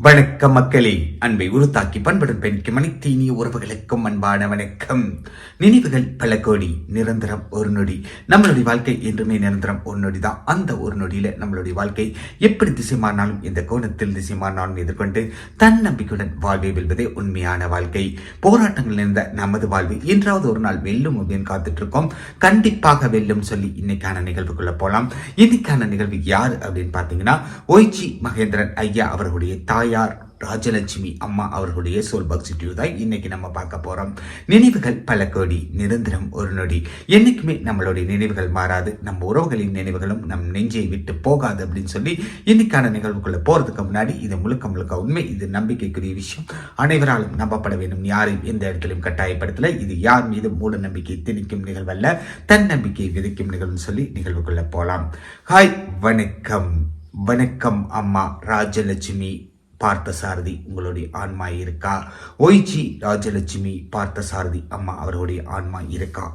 வணக்கம் மக்களே அன்பை உருத்தாக்கி பண்படும் பெண்க்கு மணித்தீனிய உறவுகளுக்கும் அன்பான வணக்கம். நினைவுகள் பல கோடி நிரந்தரம் ஒரு நொடி. நம்மளுடைய வாழ்க்கை என்றுமே நிரந்தரம் ஒரு நொடி தான். அந்த ஒரு நொடியில நம்மளுடைய வாழ்க்கை எப்படி திசை மாறினாலும் இந்த கோணத்தில் திசை மாறினாலும் எதிர்கொண்டு தன்னம்பிக்கையுடன் வாழ்வை வெல்வதே உண்மையான வாழ்க்கை. போராட்டங்கள் நிறைந்த நமது வாழ்வு என்றாவது ஒரு நாள் வெல்லும் அப்படின்னு காத்துட்டு இருக்கோம் கண்டிப்பாக வெல்லும் சொல்லி இன்னைக்கான நிகழ்வுக்குள்ள போலாம். இன்னைக்கான நிகழ்வு யார் அப்படின்னு பார்த்தீங்கன்னா ஓய்ஜி மகேந்திரன் ஐயா அவர்களுடைய தாயார் ராஜலட்சுமி அம்மா அவர்களுடைய சோல் பக்சிட்டிவ் தான் இன்னைக்கு நம்ம பார்க்க போறோம். நினைவுகள் பல கோடி நிரந்தரம் ஒரு நொடி. என்னைக்குமே நம்மளுடைய நினைவுகள் மாறாது. நம்ம உறவுகளின் நினைவுகளும் நம் நெஞ்சை விட்டு போகாது அப்படின்னு சொல்லி இன்னைக்கான நிகழ்வுகளை போறதுக்கு முன்னாடி இது முழுக்க முழுக்க உண்மை. இது நம்பிக்கைக்குரிய விஷயம். அனைவராலும் நம்பப்பட வேண்டும். யாரையும் எந்த இடத்திலும் கட்டாயப்படுத்தல. இது யார் மீது மூட நம்பிக்கை திணிக்கும் நிகழ்வல்ல. தன்னம்பிக்கை விதைக்கும் நிகழ்வுன்னு சொல்லி நிகழ்வுகளை போலாம். ஹாய் வணக்கம். வணக்கம் அம்மா ராஜலட்சுமி பார்த்தசாரதி உங்களுடைய ஆன்மா இருக்கா? ஒய்ஜி ராஜலட்சுமி பார்த்தசாரதி அம்மா அவர்களுடைய ஆன்மா இருக்கா?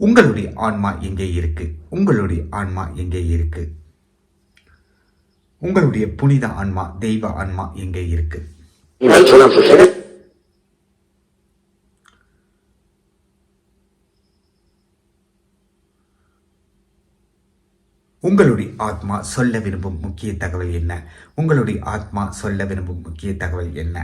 உங்களுடைய ஆன்மா எங்கே இருக்கு? உங்களுடைய ஆன்மா எங்கே இருக்கு? உங்களுடைய புனித ஆன்மா தெய்வ ஆன்மா எங்கே இருக்கு? உங்களுடைய ஆத்மா சொல்ல விரும்பும் முக்கிய தகவல் என்ன? உங்களுடைய ஆத்மா சொல்ல விரும்பும் முக்கிய தகவல் என்ன?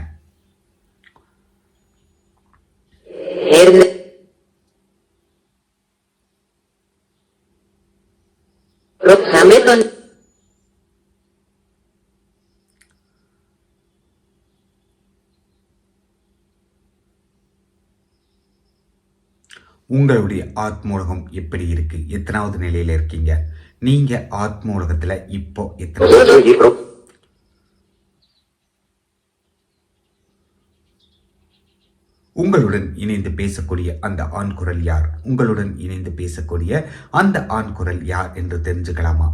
உங்களுடைய ஆத்மூலகம் எப்படி இருக்கு? எத்தனாவது நிலையில இருக்கீங்க? நீங்க ஆத்மூலகத்துல இப்போ எத்தனை உங்களுடன் இணைந்து பேசக்கூடிய அந்த ஆண் குரல் யார்? உங்களுடன் இணைந்து பேசக்கூடிய அந்த ஆண் குரல் யார் என்று தெரிஞ்சுக்கலாமா?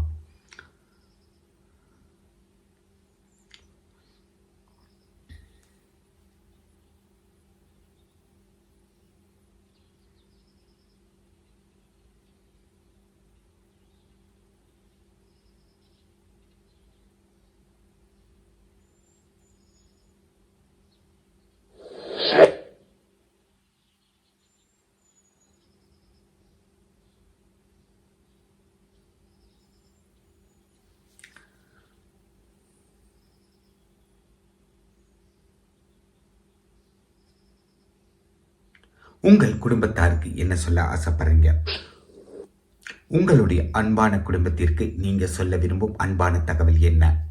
உங்கள் குடும்பத்தாருக்கு என்ன சொல்ல ஆசைப்படுறீங்க? உங்களுடைய அன்பான குடும்பத்திற்கு நீங்க சொல்ல விரும்பும் அன்பான தகவல் என்ன?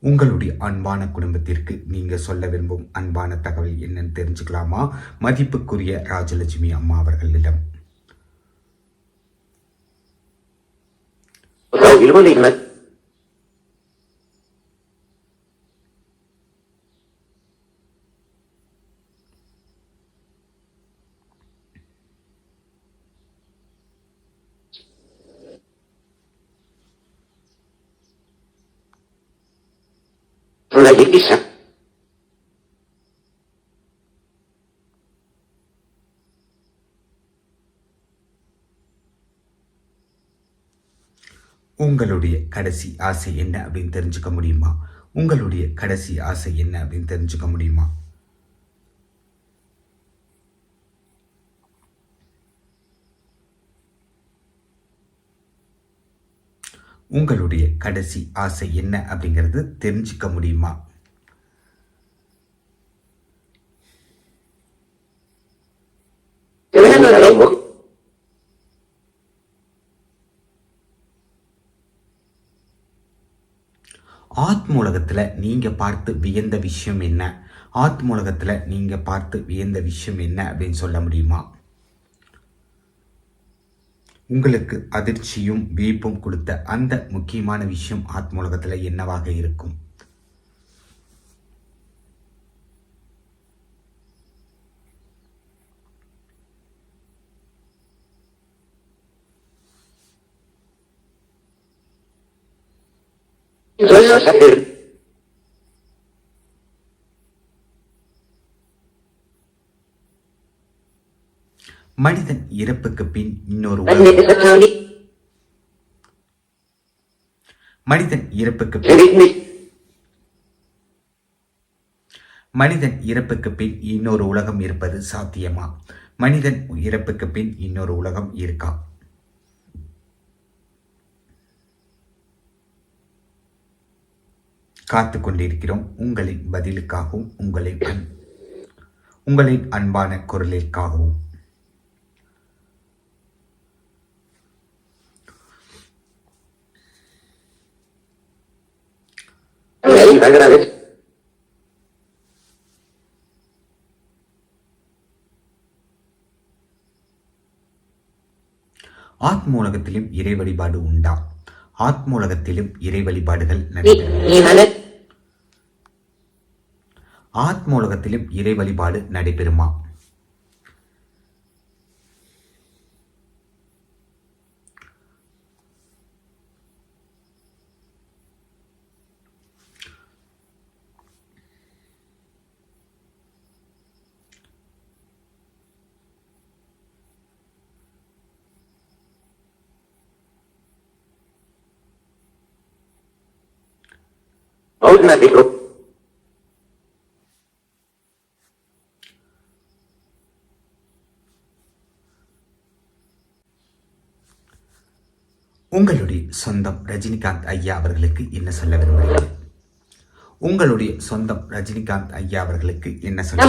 உங்களுடைய அன்பான குடும்பத்திற்கு நீங்க சொல்ல விரும்பும் அன்பான தகவல் என்னன்னு தெரிஞ்சுக்கலாமா? மதிப்புக்குரிய ராஜலட்சுமி அம்மா அவர்களிடம். Una divisa. உங்களுடைய கடைசி ஆசை என்ன அப்படின்னு தெரிஞ்சுக்க முடியுமா உங்களுடைய கடைசி ஆசை என்ன அப்படின்னு தெரிஞ்சுக்க முடியுமா உங்களுடைய கடைசி ஆசை என்ன அப்படிங்கிறது தெரிஞ்சுக்க முடியுமா. ஆத்மூலகத்துல நீங்க பார்த்து வியந்த விஷயம் என்ன? ஆத்மூலகத்துல நீங்க பார்த்து வியந்த விஷயம் என்ன அப்படின்னு சொல்ல முடியுமா? உங்களுக்கு அதிர்ச்சியும் வியப்பும் கொடுத்த அந்த முக்கியமான விஷயம் ஆத்முலகத்தில் என்னவாக இருக்கும் Yeah. மனிதன் இறப்புக்கு பின் இன்னொரு. மனிதன் இறப்புக்கு பின். மனிதன் இறப்புக்கு பின் இன்னொரு உலகம் இருப்பது சாத்தியமா மனிதன் இறப்புக்கு பின் இன்னொரு உலகம் இருக்கா காத்து கொண்டிருக்கிறோம் உங்களின் பதிலுக்காகவும் உங்களின் அன் உங்களின் அன்பான குரலிற்காகவும் Agradezco. ஆத்மூலகத்திலும் இறை வழிபாடு உண்டா ஆத்மூலகத்திலும் இறை வழிபாடுகள் நடைபெறும் ஆத்மூலகத்திலும் இறை வழிபாடு நடைபெறுமா automático. உங்களுடைய சொந்தம் ரஜினிகாந்த் ஐயா அவர்களுக்கு என்ன சொல்ல விரும்புகிறீர்கள் உங்களுடைய சொந்தம் ரஜினிகாந்த் ஐயா அவர்களுக்கு என்ன சொல்ல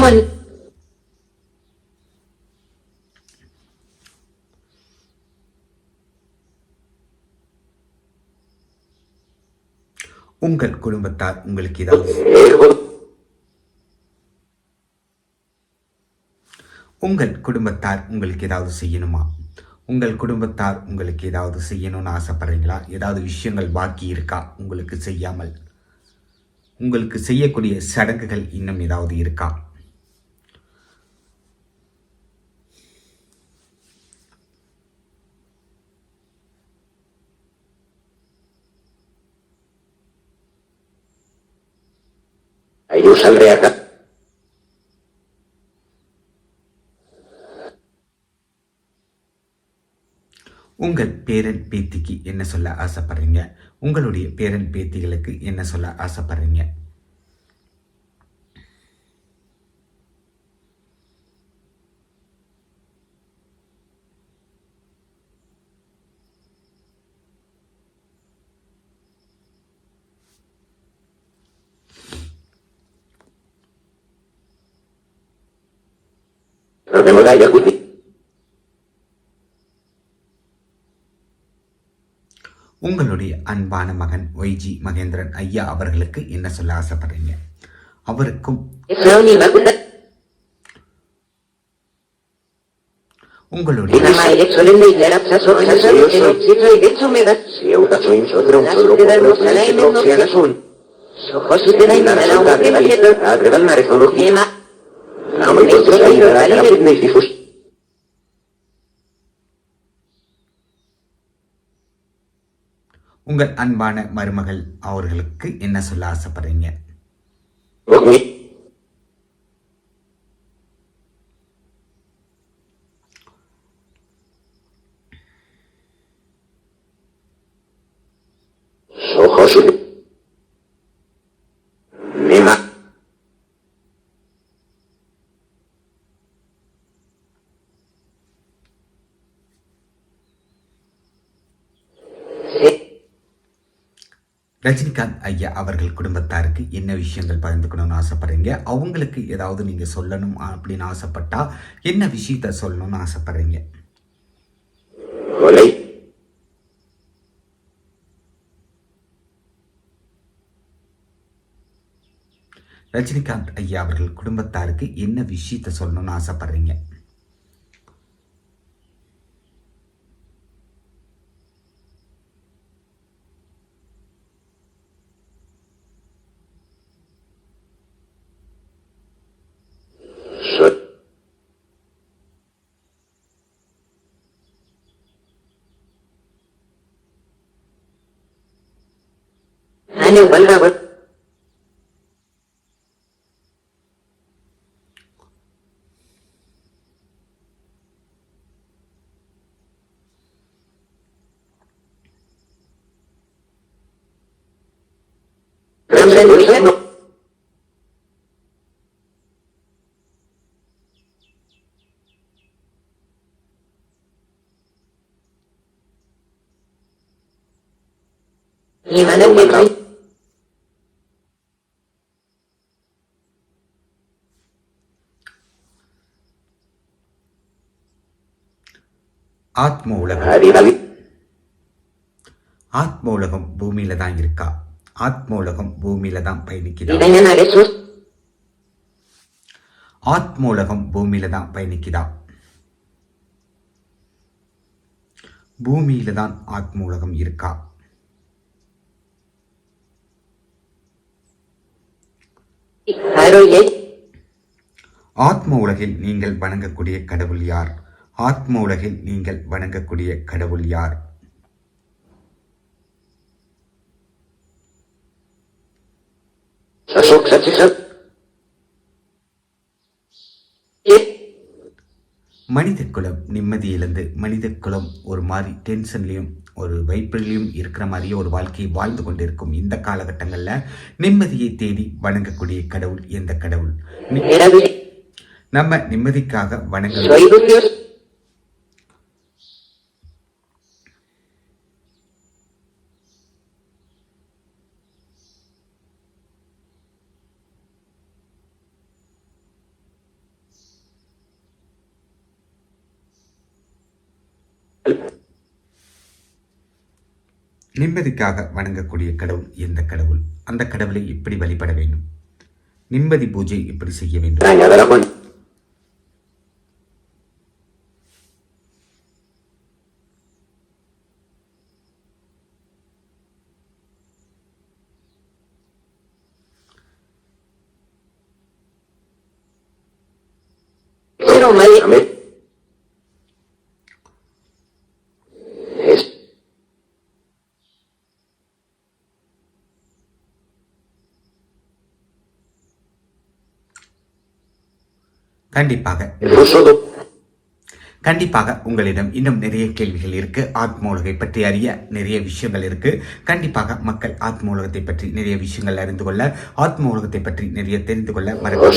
உங்கள் குடும்பத்தார் உங்களுக்கு ஏதாவது உங்கள் குடும்பத்தார் உங்களுக்கு ஏதாவது செய்யணுமா? உங்கள் குடும்பத்தார் உங்களுக்கு ஏதாவது செய்யணும்னு ஆசைப்படுறீங்களா? ஏதாவது விஷயங்கள் பாக்கி இருக்கா? உங்களுக்கு செய்யாமல். உங்களுக்கு செய்யக்கூடிய சடங்குகள் இன்னும் ஏதாவது இருக்கா? Ahí உங்கள் பேரன் பேத்திக்கு என்ன சொல்ல ஆசைப்படுறீங்க? உங்களுடைய பேரன் பேத்திகளுக்கு என்ன சொல்ல ஆசைப்படுறீங்க? Nos vemos la jacuzzi. உங்களுடைய அன்பான மகன் ஒய்ஜி மகேந்திரன் ஐயா அவர்களுக்கு என்ன சொல்ல ஆசைப்படுறீங்க? அவருக்கும். உங்களுடைய Mamá, உங்கள் அன்பான மருமகள் அவர்களுக்கு என்ன சொல்ல ஆசைப்படுறீங்க ஓகே ரஜினிகாந்த் ஐயா அவர்கள் குடும்பத்தாருக்கு என்ன விஷயங்கள் பகிர்ந்துக்கணும்னு ஆசைப்படுறீங்க? அவங்களுக்கு ஏதாவது நீங்க சொல்லணும் அப்படின்னு ஆசைப்பட்டா என்ன விஷயத்த சொல்லணும்னு ஆசைப்படுறீங்க. ரஜினிகாந்த் ஐயா அவர்கள் குடும்பத்தாருக்கு என்ன விஷயத்த சொல்லணும்னு ஆசைப்படுறீங்க? nhưng vẫn đang vẫn Thank you. ஆத்ம உலகம். ஆத்ம உலகம் பூமியில தான் இருக்கா ஆத்ம உலகம் பூமியில தான் பயணிக்குதா. ஆத்ம உலகம் பூமியில தான் பயணிக்குதா பூமியில தான் ஆத்ம உலகம் இருக்கா. ஆத்ம உலகில் நீங்கள் வணங்கக்கூடிய கடவுள் யார் ஆத்ம உலகில் நீங்கள் வணங்கக்கூடிய கடவுள் யார். மனித குலம் நிம்மதி இழந்து மனித குலம் ஒரு மாதிரி டென்ஷன்லையும் ஒரு வைப்பிலையும் இருக்கிற மாதிரியே ஒரு வாழ்க்கையை வாழ்ந்து கொண்டிருக்கும் இந்த காலகட்டங்களில் நிம்மதியை தேடி வணங்கக்கூடிய கடவுள் எந்த கடவுள். நம்ம நிம்மதிக்காக வணங்க நிம்மதிக்காக வணங்கக்கூடிய கடவுள் எந்த கடவுள்? அந்த கடவுளை எப்படி வழிபட வேண்டும். நிம்மதி பூஜை இப்படி செய்ய வேண்டும். கண்டிப்பாக. கண்டிப்பாக உங்களிடம் இன்னும் நிறைய கேள்விகள் இருக்கு. ஆத்ம உலகை பற்றி அறிய நிறைய விஷயங்கள் இருக்கு. கண்டிப்பாக மக்கள் ஆத்மோலகத்தை பற்றி நிறைய விஷயங்கள் அறிந்து கொள்ள ஆத்ம உலகத்தை பற்றி நிறைய தெரிந்து கொள்ள மறக்க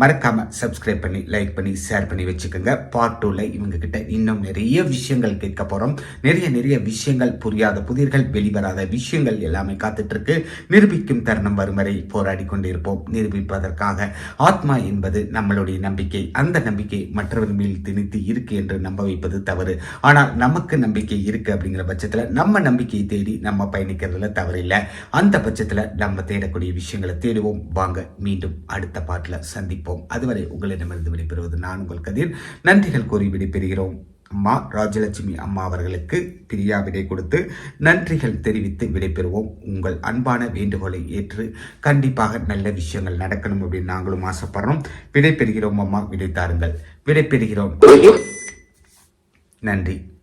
மறக்காம சப்ஸ்கிரைப் பண்ணி லைக் பண்ணி ஷேர் பண்ணி வச்சுக்கோங்க. பார்ட் டூல இவங்க கிட்ட இன்னும் நிறைய விஷயங்கள் கேட்க போறோம். நிறைய நிறைய விஷயங்கள் புரியாத புதிர்கள் வெளிவராத விஷயங்கள் எல்லாமே காத்துட்டு இருக்கு நிரூபிக்கும் தருணம் வரும் வரை போராடி கொண்டிருப்போம். நிரூபிப்பதற்காக ஆத்மா என்பது நம்மளுடைய நம்பிக்கை. அந்த நம்பிக்கை மற்றவர் மேல் திணித்து இருக்கு என்று நம்ப வைப்பது தவறு. ஆனால் நமக்கு நம்பிக்கை இருக்கு அப்படிங்கிற பட்சத்துல நம்ம நம்பிக்கையை தேடி நம்ம பயணிக்கிறதுல தவறில்லை. அந்த பட்சத்துல நம்ம தேடக்கூடிய விஷயங்களை தேடுவோம். வாங்க மீண்டும் அடுத்த பாட்டில் சந்திப்போம். அதுவரை உங்களிடமிருந்து விடைபெறுவது நான் உங்கள் கதிர். நன்றிகள் கூறி விடைபெறுகிறோம். அம்மா ராஜலட்சுமி அம்மா அவர்களுக்கு பிரியா விடை கொடுத்து நன்றிகள் தெரிவித்து விடைபெறுவோம். உங்கள் அன்பான வேண்டுகோளை ஏற்று கண்டிப்பாக நல்ல விஷயங்கள் நடக்கணும் அப்படின்னு நாங்களும் ஆசைப்படுறோம். விடைபெறுகிறோம் அம்மா. விடை தாருங்கள். விடைபெறுகிறோம். நன்றி.